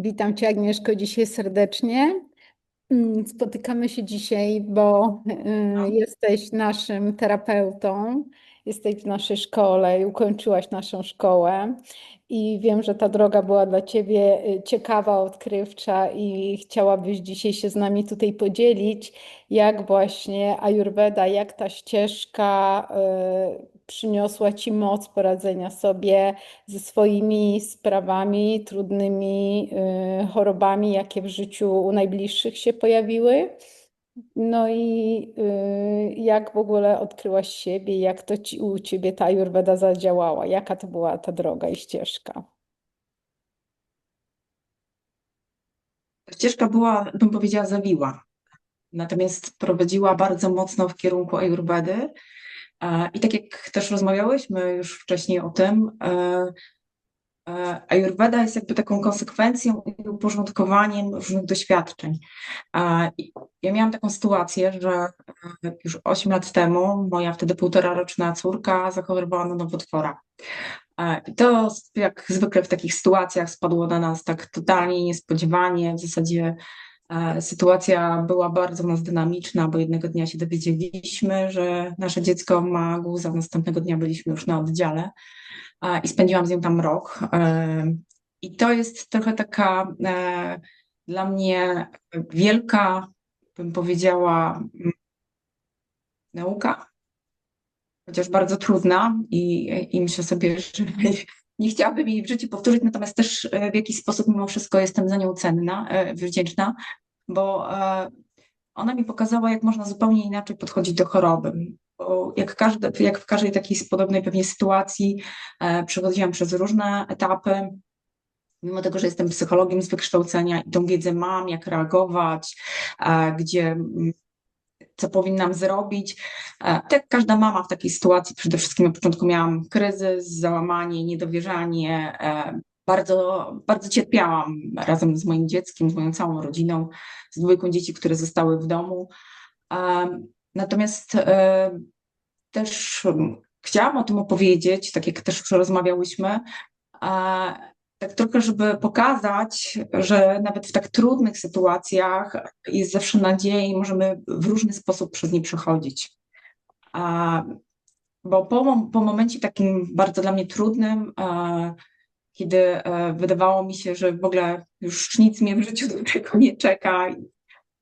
Witam Cię, Agnieszko, dzisiaj serdecznie. Mm, Spotykamy się dzisiaj, bo y, jesteś naszym terapeutą, jesteś w naszej szkole i ukończyłaś naszą szkołę. I wiem, że ta droga była dla Ciebie y, ciekawa, odkrywcza i chciałabyś dzisiaj się z nami tutaj podzielić, jak właśnie Ayurveda, jak ta ścieżka y, przyniosła Ci moc poradzenia sobie ze swoimi sprawami, trudnymi y, chorobami, jakie w życiu u najbliższych się pojawiły. No i y, jak w ogóle odkryłaś siebie, jak to ci, u ciebie ta Ayurveda zadziałała, jaka to była ta droga i ścieżka? Ścieżka była, bym powiedziała, zawiła. Natomiast prowadziła bardzo mocno w kierunku Ayurvedy. E, I tak jak też rozmawiałyśmy już wcześniej o tym, e, Ayurveda jest jakby taką konsekwencją i uporządkowaniem różnych doświadczeń. E, Ja miałam taką sytuację, że e, już 8 lat temu moja wtedy półtora roczna córka zachorowała na nowotwora. E, I to, jak zwykle w takich sytuacjach, spadło na nas tak totalnie niespodziewanie. W zasadzie e, sytuacja była bardzo nas dynamiczna, bo jednego dnia się dowiedzieliśmy, że nasze dziecko ma guza, następnego dnia byliśmy już na oddziale e, i spędziłam z nią tam rok. E, I to jest trochę taka e, dla mnie wielka, bym powiedziała, nauka chociaż bardzo trudna i, i myślę sobie, że nie chciałabym jej w życiu powtórzyć, natomiast też e, w jakiś sposób mimo wszystko jestem za nią cenna, e, wdzięczna, bo e, ona mi pokazała, jak można zupełnie inaczej podchodzić do choroby. Bo jak, każde, jak w każdej takiej podobnej pewnie sytuacji przechodziłam przez różne etapy, mimo tego, że jestem psychologiem z wykształcenia i tą wiedzę mam, jak reagować, gdzie co powinnam zrobić. Tak każda mama w takiej sytuacji, przede wszystkim na początku miałam kryzys, załamanie, niedowierzanie. E, bardzo, bardzo cierpiałam razem z moim dzieckiem, z moją całą rodziną, z dwójką dzieci, które zostały w domu. E, natomiast też chciałam o tym opowiedzieć, tak jak też rozmawiałyśmy, tak trochę, żeby pokazać, że nawet w tak trudnych sytuacjach jest zawsze nadzieja i możemy w różny sposób przez nie przechodzić. A, bo po, po momencie takim bardzo dla mnie trudnym, a, kiedy a, e, wydawało mi się, że w ogóle już nic mnie w życiu dobrego nie czeka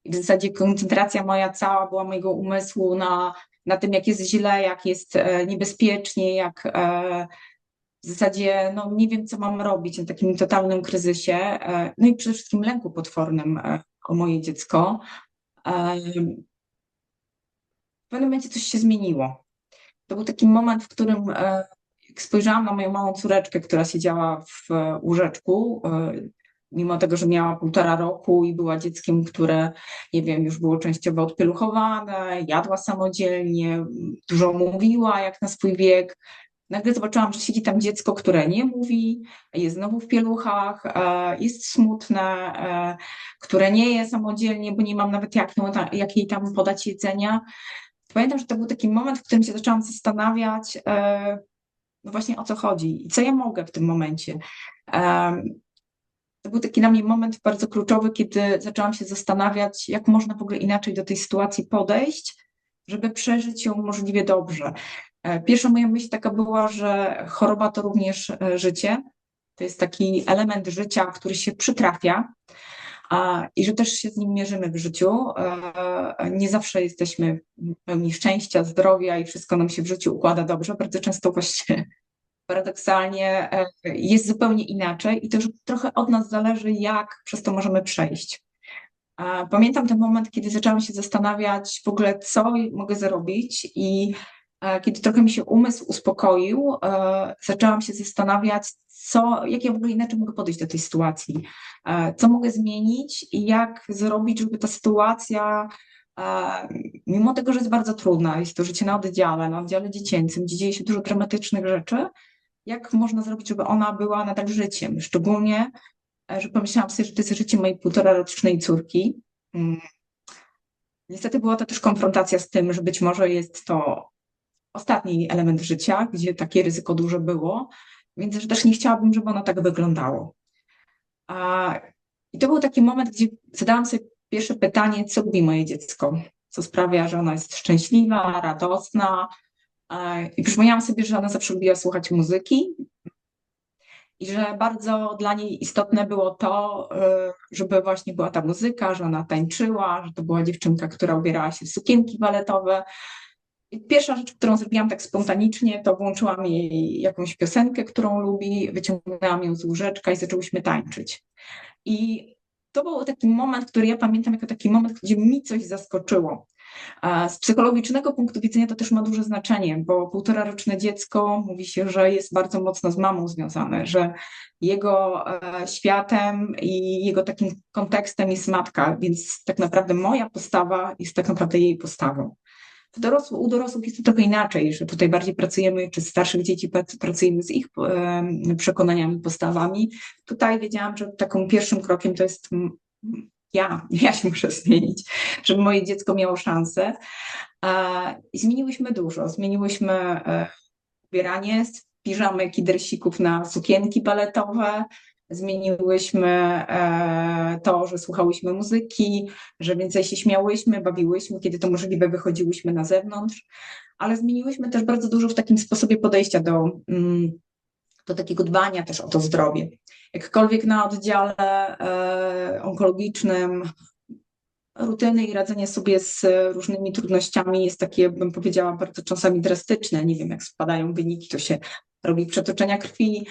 i w zasadzie koncentracja moja cała była mojego umysłu na, na tym, jak jest źle, jak jest e, niebezpiecznie, jak e, w zasadzie no, nie wiem, co mam robić na takim totalnym kryzysie, e, no i przede wszystkim lęku potwornym e, o moje dziecko. E, w pewnym momencie coś się zmieniło. To był taki moment, w którym spojrzałam na moją małą córeczkę, która siedziała w łóżeczku, mimo tego, że miała półtora roku i była dzieckiem, które, nie wiem, już było częściowo odpieluchowane, jadła samodzielnie, dużo mówiła jak na swój wiek, Nagle zobaczyłam, że siedzi tam dziecko, które nie mówi, jest znowu w pieluchach, e, jest smutne, e, które nie je samodzielnie, bo nie mam nawet jak, no, jak jej tam podać jedzenia. Pamiętam, że to był taki moment, w którym się zaczęłam zastanawiać, e, no właśnie o co chodzi i co ja mogę w tym momencie. To był taki dla mnie moment bardzo kluczowy, kiedy zaczęłam się zastanawiać, jak można w ogóle inaczej do tej sytuacji podejść, żeby przeżyć ją możliwie dobrze. E, pierwsza moja myśl taka była, że choroba to również e, życie. To jest taki element życia, który się przytrafia i że też się z nim mierzymy w życiu. E, nie zawsze jesteśmy pełni szczęścia, zdrowia i wszystko nam się w życiu układa dobrze. Bardzo często właśnie paradoksalnie jest zupełnie inaczej i też trochę od nas zależy, jak przez to możemy przejść. Pamiętam ten moment, kiedy zaczęłam się zastanawiać w ogóle, co mogę zrobić i kiedy trochę mi się umysł uspokoił, e, zaczęłam się zastanawiać, co, jak ja w ogóle inaczej mogę podejść do tej sytuacji, e, co mogę zmienić i jak zrobić, żeby ta sytuacja, mimo tego, że jest bardzo trudna, jest to życie na oddziale, na oddziale dziecięcym, gdzie dzieje się dużo dramatycznych rzeczy, jak można zrobić, żeby ona była nadal życiem. Szczególnie, że pomyślałam sobie, że to jest życie mojej półtora rocznej córki. Mm. Niestety była to też konfrontacja z tym, że być może jest to ostatni element życia, gdzie takie ryzyko duże było, więc też nie chciałabym, żeby ono tak wyglądało. I to był taki moment, gdzie zadałam sobie pierwsze pytanie, co lubi moje dziecko, co sprawia, że ona jest szczęśliwa, radosna. I przypomniałam sobie, że ona zawsze lubiła słuchać muzyki i że bardzo dla niej istotne było to, e, żeby właśnie była ta muzyka, że ona tańczyła, że to była dziewczynka, która ubierała się w sukienki baletowe. Pierwsza rzecz, którą zrobiłam tak spontanicznie, to włączyłam jej jakąś piosenkę, którą lubi, wyciągnęłam ją z łóżeczka i zaczęłyśmy tańczyć. I to był taki moment, który ja pamiętam jako taki moment, gdzie mi coś zaskoczyło. Z psychologicznego punktu widzenia to też ma duże znaczenie, bo półtora roczne dziecko mówi się, że jest bardzo mocno z mamą związane, że jego e, światem i jego takim kontekstem jest matka, więc tak naprawdę moja postawa jest tak naprawdę jej postawą. W dorosł, u dorosłych jest to trochę inaczej, że tutaj bardziej pracujemy, czy starszych dzieci pracujemy z ich przekonaniami, postawami. Tutaj wiedziałam, że takim pierwszym krokiem to jest ja, ja się muszę zmienić, żeby moje dziecko miało szansę. Zmieniłyśmy dużo. Zmieniłyśmy e, ubieranie z piżamek i dresików na sukienki baletowe. Zmieniłyśmy e, to, że słuchałyśmy muzyki, że więcej się śmiałyśmy, bawiłyśmy, kiedy to możliwe, wychodziłyśmy na zewnątrz, ale zmieniłyśmy też bardzo dużo w takim sposobie podejścia do, mm, do takiego dbania też o to zdrowie. Jakkolwiek na oddziale e, onkologicznym rutyny i radzenie sobie z różnymi trudnościami jest takie, bym powiedziała, bardzo czasami drastyczne. Nie wiem, jak spadają wyniki, to się robi przetoczenia krwi.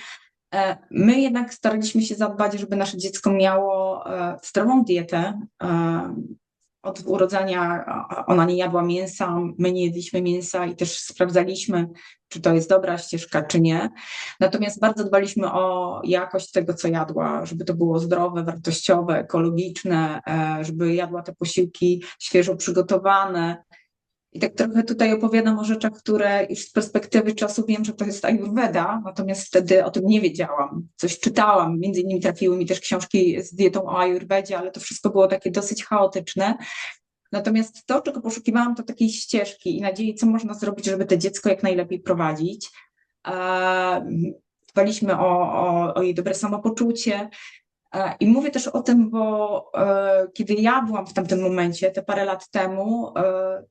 E, my jednak staraliśmy się zadbać, żeby nasze dziecko miało e, zdrową dietę, od urodzenia ona nie jadła mięsa, my nie jedliśmy mięsa i też sprawdzaliśmy, czy to jest dobra ścieżka, czy nie. Natomiast bardzo dbaliśmy o jakość tego, co jadła, żeby to było zdrowe, wartościowe, ekologiczne, e, żeby jadła te posiłki świeżo przygotowane, i tak trochę tutaj opowiadam o rzeczach, które już z perspektywy czasu wiem, że to jest Ayurveda, natomiast wtedy o tym nie wiedziałam. Coś czytałam, między innymi trafiły mi też książki z dietą o Ayurvedzie, ale to wszystko było takie dosyć chaotyczne. Natomiast to, czego poszukiwałam, to takiej ścieżki i nadziei, co można zrobić, żeby to dziecko jak najlepiej prowadzić. Dbaliśmy o, o, o jej dobre samopoczucie, i mówię też o tym, bo e, kiedy ja byłam w tamtym momencie, te parę lat temu, e,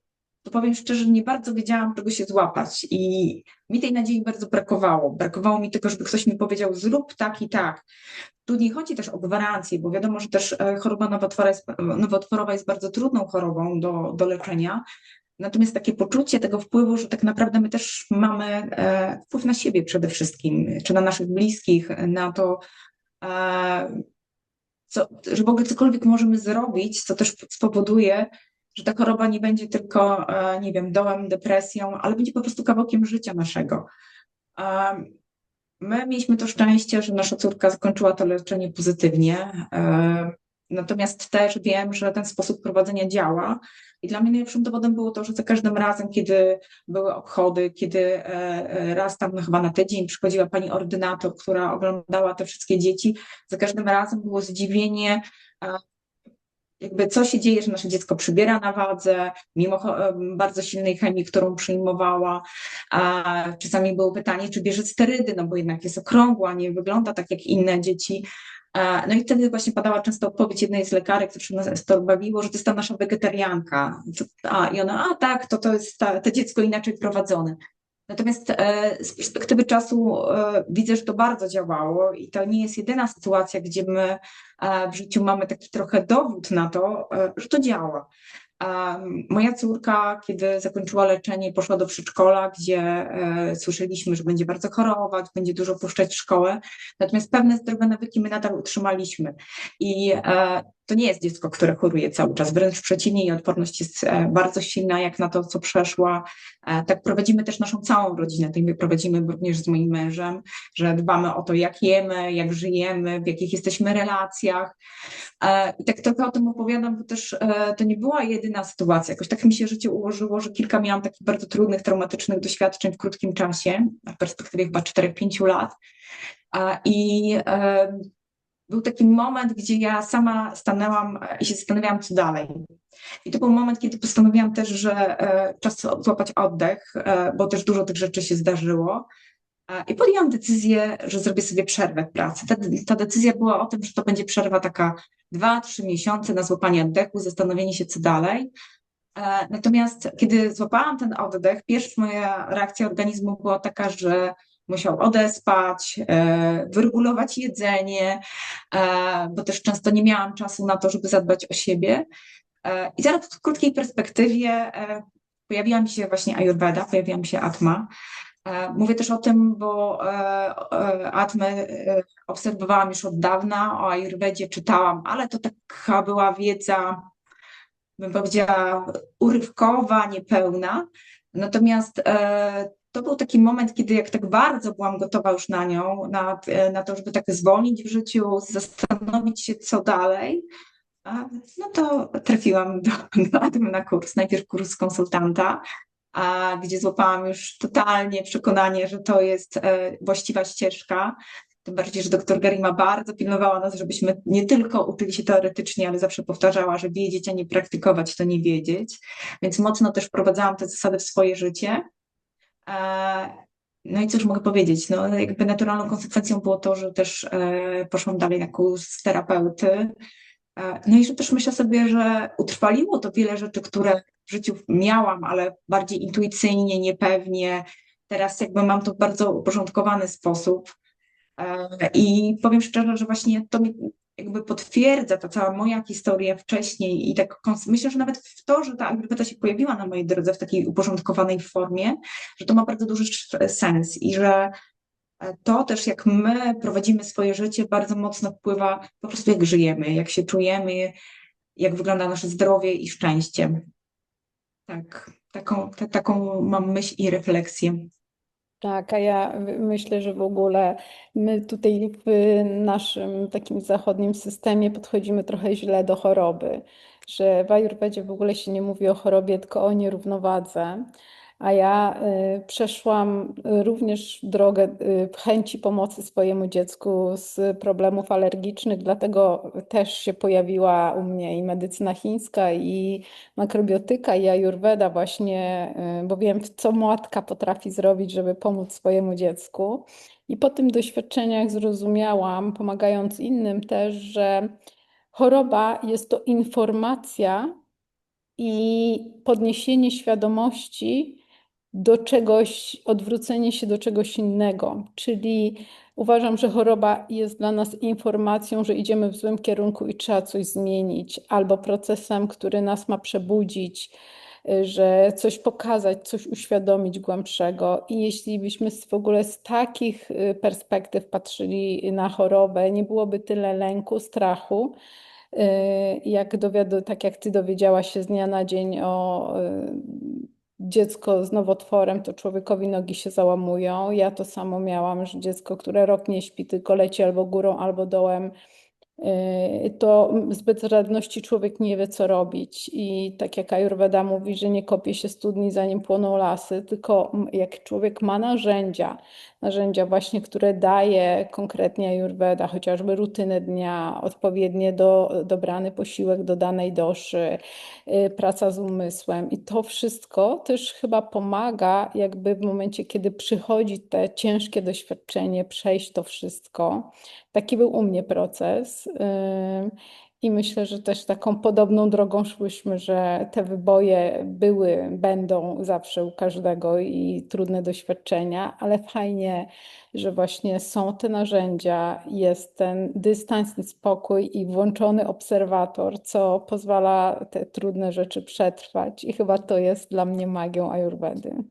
to powiem szczerze, nie bardzo wiedziałam, czego się złapać i mi tej nadziei bardzo brakowało. Brakowało mi tego, żeby ktoś mi powiedział, zrób tak i tak. Tu nie chodzi też o gwarancję, bo wiadomo, że też e, choroba nowotworowa jest, nowotworowa jest bardzo trudną chorobą do, do leczenia. Natomiast takie poczucie tego wpływu, że tak naprawdę my też mamy e, wpływ na siebie przede wszystkim, czy na naszych bliskich, na to, e, co, że w ogóle cokolwiek możemy zrobić, co też spowoduje, że ta choroba nie będzie tylko, e, nie wiem, dołem, depresją, ale będzie po prostu kawałkiem życia naszego. My mieliśmy to szczęście, że nasza córka zakończyła to leczenie pozytywnie. E, natomiast też wiem, że ten sposób prowadzenia działa. I dla mnie najlepszym dowodem było to, że za każdym razem, kiedy były obchody, kiedy e, raz tam chyba na tydzień przychodziła pani ordynator, która oglądała te wszystkie dzieci, za każdym razem było zdziwienie, jakby co się dzieje, że nasze dziecko przybiera na wadze, mimo bardzo silnej chemii, którą przyjmowała. A czasami było pytanie, czy bierze sterydy, no bo jednak jest okrągła, nie wygląda tak jak inne dzieci. No i wtedy właśnie padała często odpowiedź jednej z lekarek, co nas to bawiło, że to jest ta nasza wegetarianka. A, I ona, a tak, to to jest ta, to dziecko inaczej prowadzone. Natomiast e, z perspektywy czasu e, widzę, że to bardzo działało i to nie jest jedyna sytuacja, gdzie my e, w życiu mamy taki trochę dowód na to, że to działa. Moja córka, kiedy zakończyła leczenie, poszła do przedszkola, gdzie słyszeliśmy, że będzie bardzo chorować, będzie dużo puszczać szkołę. Natomiast pewne zdrowe nawyki my nadal utrzymaliśmy. I to nie jest dziecko, które choruje cały czas, wręcz przeciwnie, jej odporność jest e, bardzo silna, jak na to, co przeszła. Tak prowadzimy też naszą całą rodzinę, tak my prowadzimy również z moim mężem, że dbamy o to, jak jemy, jak żyjemy, w jakich jesteśmy relacjach. I tak trochę o tym opowiadam, bo też to nie była jedyna sytuacja. Jakoś tak mi się życie ułożyło, że kilka miałam takich bardzo trudnych, traumatycznych doświadczeń w krótkim czasie, w perspektywie chyba 4-5 lat. I był taki moment, gdzie ja sama stanęłam i się zastanawiałam, co dalej. I to był moment, kiedy postanowiłam też, że e, czas złapać oddech, e, bo też dużo tych rzeczy się zdarzyło. I podjęłam decyzję, że zrobię sobie przerwę w pracy. Ta, ta, decyzja była o tym, że to będzie przerwa taka dwa, trzy miesiące na złapanie oddechu, zastanowienie się, co dalej. E, Natomiast kiedy złapałam ten oddech, pierwsza moja reakcja organizmu była taka, że musiał odespać, e, wyregulować jedzenie, e, bo też często nie miałam czasu na to, żeby zadbać o siebie. E, I zaraz w krótkiej perspektywie pojawiła mi się właśnie Ayurveda, pojawiła mi się Atma. Mówię też o tym, bo Atmę obserwowałam już od dawna, o Ayurvedzie czytałam, ale to taka była wiedza, bym powiedziała, urywkowa, niepełna. Natomiast to był taki moment, kiedy jak tak bardzo byłam gotowa już na nią, na, e, na to, żeby tak zwolnić w życiu, zastanowić się, co dalej, no to trafiłam do, do na kurs. Najpierw kurs konsultanta, a gdzie złapałam już totalnie przekonanie, że to jest e, właściwa ścieżka. Tym bardziej, że doktor Garima bardzo pilnowała nas, żebyśmy nie tylko uczyli się teoretycznie, ale zawsze powtarzała, że wiedzieć, a nie praktykować, to nie wiedzieć. Więc mocno też wprowadzałam te zasady w swoje życie. E, No i cóż mogę powiedzieć? No, jakby naturalną konsekwencją było to, że też e, poszłam dalej na kurs terapeuty. E, No i że też myślę sobie, że utrwaliło to wiele rzeczy, które w życiu miałam, ale bardziej intuicyjnie, niepewnie. Teraz jakby mam to w bardzo uporządkowany sposób. I powiem szczerze, że właśnie to mi jakby potwierdza ta cała moja historia wcześniej i tak myślę, że nawet w to, że ta Ayurveda się pojawiła na mojej drodze w takiej uporządkowanej formie, że to ma bardzo duży sens i że e, to też jak my prowadzimy swoje życie bardzo mocno wpływa po prostu jak żyjemy, jak się czujemy, jak wygląda nasze zdrowie i szczęście. Tak, taką, ta, taką mam myśl i refleksję. Tak, a ja myślę, że w ogóle my tutaj w naszym takim zachodnim systemie podchodzimy trochę źle do choroby, że w Ajurwedzie w ogóle się nie mówi o chorobie, tylko o nierównowadze. A ja y, przeszłam również drogę y, chęci pomocy swojemu dziecku z problemów alergicznych, dlatego też się pojawiła u mnie i medycyna chińska, i makrobiotyka, i ajurweda właśnie, y, bo wiem, co matka potrafi zrobić, żeby pomóc swojemu dziecku. I po tym doświadczeniach zrozumiałam, pomagając innym też, że choroba jest to informacja i podniesienie świadomości do czegoś, odwrócenie się do czegoś innego. Czyli uważam, że choroba jest dla nas informacją, że idziemy w złym kierunku i trzeba coś zmienić, albo procesem, który nas ma przebudzić, że coś pokazać, coś uświadomić głębszego. I jeśli byśmy w ogóle z takich y, perspektyw patrzyli na chorobę, nie byłoby tyle lęku, strachu. Y, Jak tak jak ty dowiedziałaś się z dnia na dzień o y, dziecko z nowotworem, to człowiekowi nogi się załamują. Ja to samo miałam, że dziecko, które rok nie śpi, tylko leci albo górą, albo dołem, to z bezradności człowiek nie wie, co robić. I tak jak Ayurveda mówi, że nie kopie się studni, zanim płoną lasy, tylko jak człowiek ma narzędzia, narzędzia właśnie, które daje konkretnie Ayurveda, chociażby rutynę dnia, odpowiednie do, dobrany posiłek do danej doszy, y, praca z umysłem. I to wszystko też chyba pomaga, jakby w momencie, kiedy przychodzi te ciężkie doświadczenie, przejść to wszystko. Taki był u mnie proces. ym, I myślę, że też taką podobną drogą szłyśmy, że te wyboje były, będą zawsze u każdego i trudne doświadczenia, ale fajnie, że właśnie są te narzędzia, jest ten dystans i spokój i włączony obserwator, co pozwala te trudne rzeczy przetrwać. I chyba to jest dla mnie magią Ajurwedy.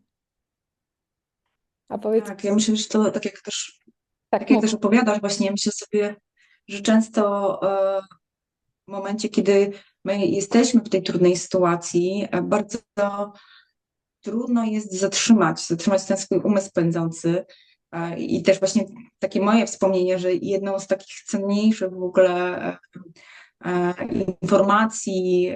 A powiedz, Tak, ja myślę, że to tak jak też tak Tak jak też opowiadasz, właśnie myślę sobie, że często e, w momencie, kiedy my jesteśmy w tej trudnej sytuacji, e, bardzo trudno jest zatrzymać, zatrzymać ten swój umysł pędzący. E, I też właśnie takie moje wspomnienie, że jedną z takich cenniejszych w ogóle informacji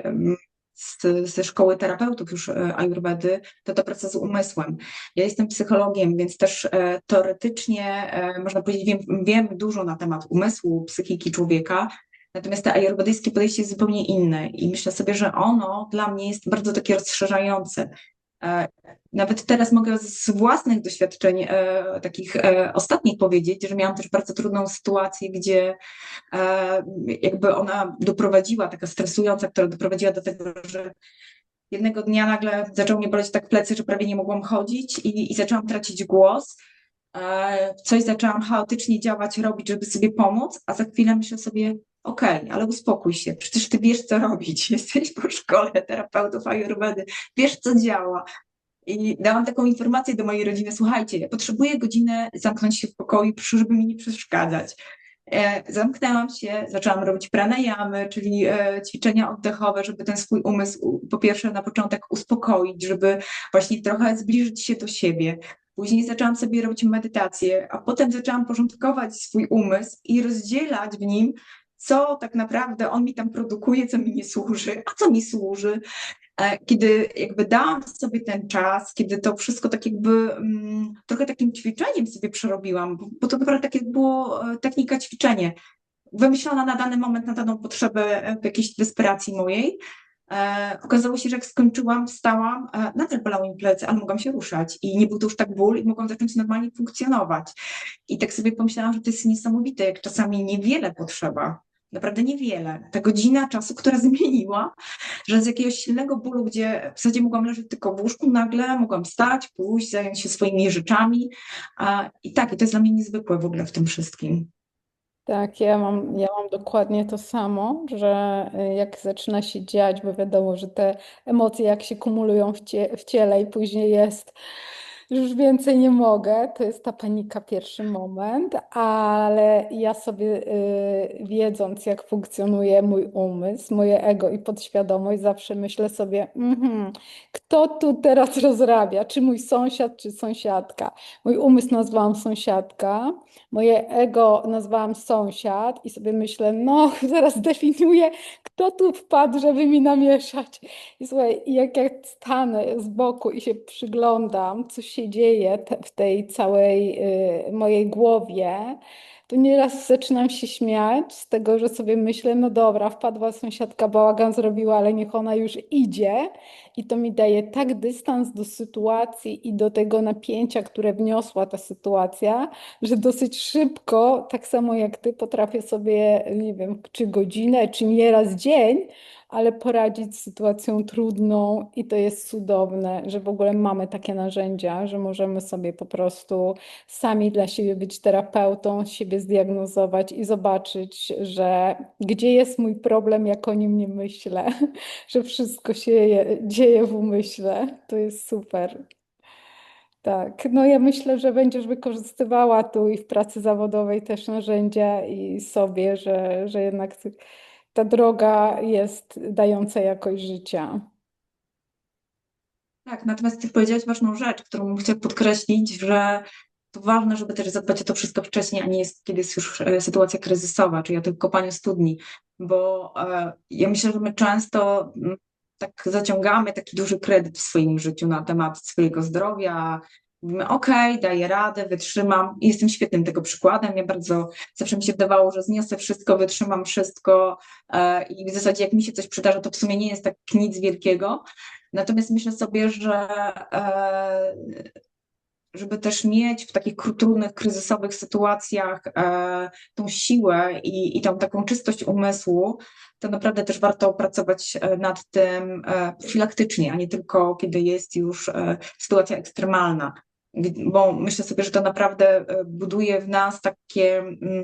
z, ze szkoły terapeutów już e, Ayurvedy, to to praca z umysłem. Ja jestem psychologiem, więc też e, teoretycznie e, można powiedzieć, wiem, wiem dużo na temat umysłu, psychiki człowieka, natomiast to ajurwedyjskie podejście jest zupełnie inne i myślę sobie, że ono dla mnie jest bardzo takie rozszerzające. E, Nawet teraz mogę z własnych doświadczeń e, takich e, ostatnich powiedzieć, że miałam też bardzo trudną sytuację, gdzie jakby ona doprowadziła, taka stresująca, która doprowadziła do tego, że jednego dnia nagle zaczął mnie boleć tak plecy, że prawie nie mogłam chodzić i, i zaczęłam tracić głos. Coś zaczęłam chaotycznie działać, robić, żeby sobie pomóc, a za chwilę myślę sobie, okej, ale uspokój się, przecież ty wiesz, co robić, jesteś po szkole terapeutów Ayurvedy, wiesz, co działa. I dałam taką informację do mojej rodziny, słuchajcie, ja potrzebuję godzinę zamknąć się w pokoju, żeby mi nie przeszkadzać. E, Zamknęłam się, zaczęłam robić pranayamy, czyli e, ćwiczenia oddechowe, żeby ten swój umysł po pierwsze na początek uspokoić, żeby właśnie trochę zbliżyć się do siebie. Później zaczęłam sobie robić medytację, a potem zaczęłam porządkować swój umysł i rozdzielać w nim, co tak naprawdę on mi tam produkuje, co mi nie służy, a co mi służy. E, Kiedy jakby dałam sobie ten czas, kiedy to wszystko tak jakby mm, trochę takim ćwiczeniem sobie przerobiłam, bo, to naprawdę tak było e, technika ćwiczenie, wymyślona na dany moment, na daną potrzebę e, w jakiejś desperacji mojej. E, okazało się, że jak skończyłam, wstałam, e, nadal bolały mi plecy, ale mogłam się ruszać i nie był to już tak ból i mogłam zacząć normalnie funkcjonować. I tak sobie pomyślałam, że to jest niesamowite, jak czasami niewiele potrzeba, naprawdę niewiele. Ta godzina czasu, która zmieniła, że z jakiegoś silnego bólu, gdzie w zasadzie mogłam leżeć tylko w łóżku, nagle mogłam wstać, pójść, zająć się swoimi rzeczami. I tak, i to jest dla mnie niezwykłe w ogóle w tym wszystkim. Tak, ja mam, ja mam dokładnie to samo, że y, jak zaczyna się dziać, bo wiadomo, że te emocje jak się kumulują w, cie, w ciele i później jest, już więcej nie mogę, to jest ta panika pierwszy moment, ale ja sobie y, wiedząc jak funkcjonuje mój umysł, moje ego i podświadomość, zawsze myślę sobie, mhm, kto tu teraz rozrabia, czy mój sąsiad, czy sąsiadka. Mój umysł nazwałam sąsiadka, Moje ego nazwałam sąsiad i sobie myślę, no zaraz definiuję, kto tu wpadł, żeby mi namieszać. I słuchaj, jak ja stanę z boku i się przyglądam, co się dzieje te, w tej całej y, mojej głowie, to nieraz zaczynam się śmiać z tego, że sobie myślę, no dobra, wpadła sąsiadka, bałagan zrobiła, ale niech ona już idzie. I to mi daje tak dystans do sytuacji i do tego napięcia, które wniosła ta sytuacja, że dosyć szybko, tak samo jak ty, potrafię sobie, nie wiem, czy godzinę, czy nieraz dzień, ale poradzić z sytuacją trudną i to jest cudowne, że w ogóle mamy takie narzędzia, że możemy sobie po prostu sami dla siebie być terapeutą, siebie zdiagnozować i zobaczyć, że gdzie jest mój problem, jak o nim nie myślę, że wszystko się je, dzieje w umyśle. To jest super. Tak, no ja myślę, że będziesz wykorzystywała tu i w pracy zawodowej też narzędzia i sobie, że, że jednak ta droga jest dająca jakość życia. Tak, natomiast ty powiedziałaś ważną rzecz, którą chcę podkreślić, że to ważne, żeby też zadbać o to wszystko wcześniej, a nie jest, kiedy jest już e, sytuacja kryzysowa, czyli o tym kopaniu studni, bo e, ja myślę, że my często mm, tak zaciągamy taki duży kredyt w swoim życiu na temat swojego zdrowia. Mówimy, okej, daję radę, wytrzymam. Jestem świetnym tego przykładem. Ja bardzo zawsze mi się wydawało, że zniosę wszystko, wytrzymam wszystko e, i w zasadzie jak mi się coś przydarza, to w sumie nie jest tak nic wielkiego. Natomiast myślę sobie, że e, żeby też mieć w takich trudnych, kryzysowych sytuacjach e, tą siłę i, i tą taką czystość umysłu, to naprawdę też warto pracować nad tym profilaktycznie, a nie tylko kiedy jest już sytuacja ekstremalna. Bo myślę sobie, że to naprawdę e, buduje w nas takie, mm,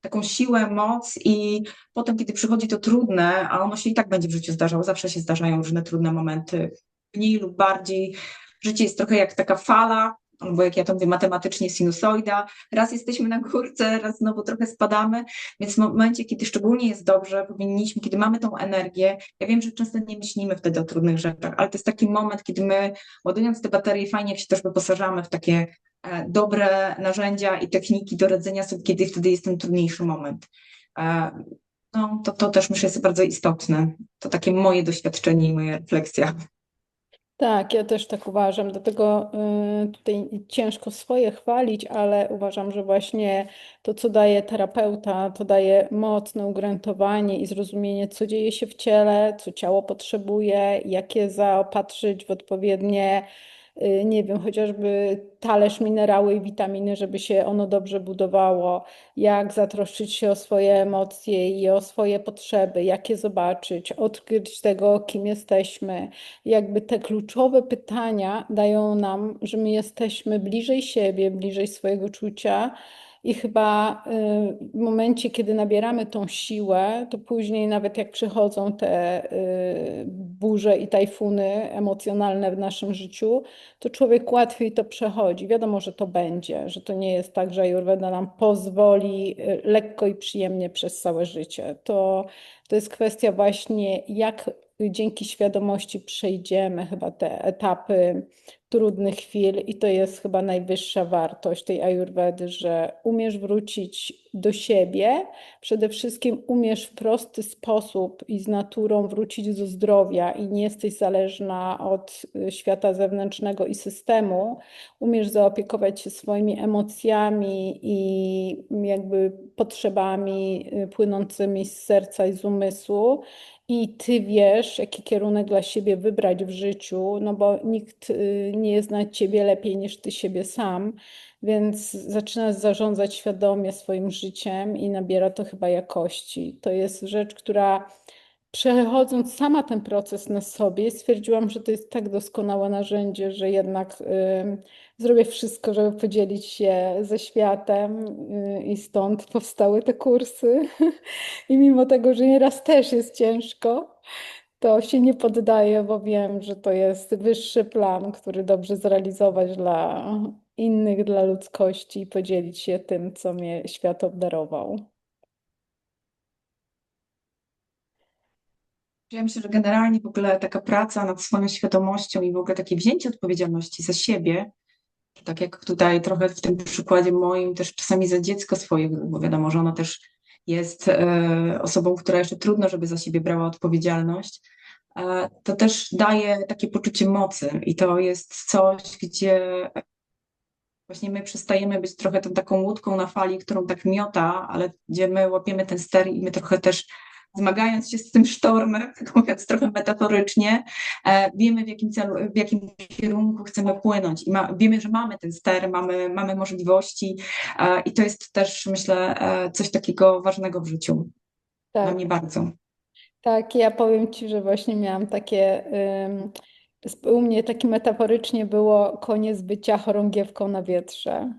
taką siłę, moc i potem, kiedy przychodzi to trudne, a ono się i tak będzie w życiu zdarzało, zawsze się zdarzają różne trudne momenty, mniej lub bardziej. Życie jest trochę jak taka fala, albo jak ja to mówię matematycznie, sinusoida. Raz jesteśmy na górce, raz znowu trochę spadamy, więc w momencie, kiedy szczególnie jest dobrze, powinniśmy, kiedy mamy tą energię, ja wiem, że często nie myślimy wtedy o trudnych rzeczach, ale to jest taki moment, kiedy my ładując te baterie, fajnie się też wyposażamy w takie e, dobre narzędzia i techniki do radzenia sobie, kiedy wtedy jest ten trudniejszy moment. E, No, to, to też myślę jest bardzo istotne. To takie moje doświadczenie i moja refleksja. Tak, ja też tak uważam. Dlatego y, tutaj ciężko swoje chwalić, ale uważam, że właśnie to, co daje terapeuta, to daje mocne ugruntowanie i zrozumienie, co dzieje się w ciele, co ciało potrzebuje, jak je zaopatrzyć w odpowiednie, nie wiem, chociażby talerz minerały i witaminy, żeby się ono dobrze budowało, jak zatroszczyć się o swoje emocje i o swoje potrzeby, jak je zobaczyć, odkryć tego, kim jesteśmy jakby te kluczowe pytania dają nam, że my jesteśmy bliżej siebie, bliżej swojego czucia. I chyba y, w momencie, kiedy nabieramy tą siłę, to później, nawet jak przychodzą te y, burze i tajfuny emocjonalne w naszym życiu, to człowiek łatwiej to przechodzi. Wiadomo, że to będzie, że to nie jest tak, że Ayurveda nam pozwoli y, lekko i przyjemnie przez całe życie. To, to jest kwestia właśnie, jak dzięki świadomości przejdziemy chyba te etapy trudnych chwil i to jest chyba najwyższa wartość tej ajurwedy, że umiesz wrócić do siebie, przede wszystkim umiesz w prosty sposób i z naturą wrócić do zdrowia i nie jesteś zależna od y, świata zewnętrznego i systemu, umiesz zaopiekować się swoimi emocjami i jakby potrzebami y, płynącymi z serca i z umysłu i ty wiesz, jaki kierunek dla siebie wybrać w życiu, no bo nikt y, nie zna ciebie lepiej niż ty siebie sam, więc zaczynasz zarządzać świadomie swoim życiem i nabiera to chyba jakości. To jest rzecz, która przechodząc sama ten proces na sobie, stwierdziłam, że to jest tak doskonałe narzędzie, że jednak y, zrobię wszystko, żeby podzielić się ze światem y, i stąd powstały te kursy. I mimo tego, że nieraz też jest ciężko, to się nie poddaję, bo wiem, że to jest wyższy plan, który dobrze zrealizować dla innych, dla ludzkości i podzielić się tym, co mnie świat obdarował. Ja myślę, że generalnie w ogóle taka praca nad swoją świadomością i w ogóle takie wzięcie odpowiedzialności za siebie, tak jak tutaj trochę w tym przykładzie moim, też czasami za dziecko swoje, bo wiadomo, że ono też jest e, osobą, która jeszcze trudno, żeby za siebie brała odpowiedzialność, to też daje takie poczucie mocy i to jest coś, gdzie właśnie my przestajemy być trochę tą taką łódką na fali, którą tak miota, ale gdzie my łapiemy ten ster i my trochę też zmagając się z tym sztormem, tak mówiąc trochę metaforycznie, e, wiemy w jakim celu, w jakim kierunku chcemy płynąć i ma, wiemy, że mamy ten ster, mamy, mamy możliwości e, i to jest też, myślę, e, coś takiego ważnego w życiu. Dla Tak, mnie bardzo. tak, ja powiem Ci, że właśnie miałam takie, sp- u mnie takie metaforycznie było koniec bycia chorągiewką na wietrze.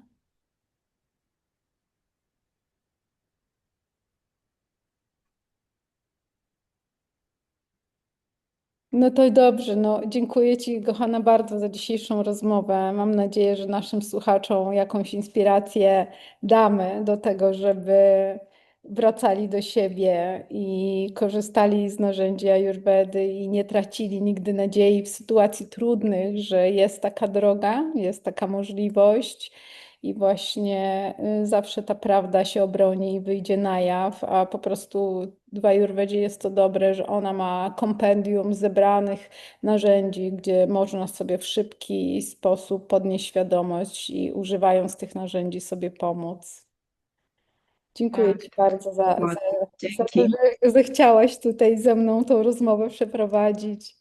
No to dobrze, no dziękuję Ci, kochana, bardzo za dzisiejszą rozmowę. Mam nadzieję, że naszym słuchaczom jakąś inspirację damy do tego, żeby wracali do siebie i korzystali z narzędzi Ayurvedy i nie tracili nigdy nadziei w sytuacji trudnych, że jest taka droga, jest taka możliwość. I właśnie y, zawsze ta prawda się obroni i wyjdzie na jaw, a po prostu w Ajurwedzie jest to dobre, że ona ma kompendium zebranych narzędzi, gdzie można sobie w szybki sposób podnieść świadomość i używając tych narzędzi sobie pomóc. Dziękuję Tak, Ci bardzo za, za, za to, że zechciałaś tutaj ze mną tą rozmowę przeprowadzić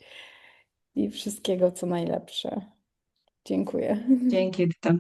i wszystkiego co najlepsze. Dziękuję. Dzięki, Edyta.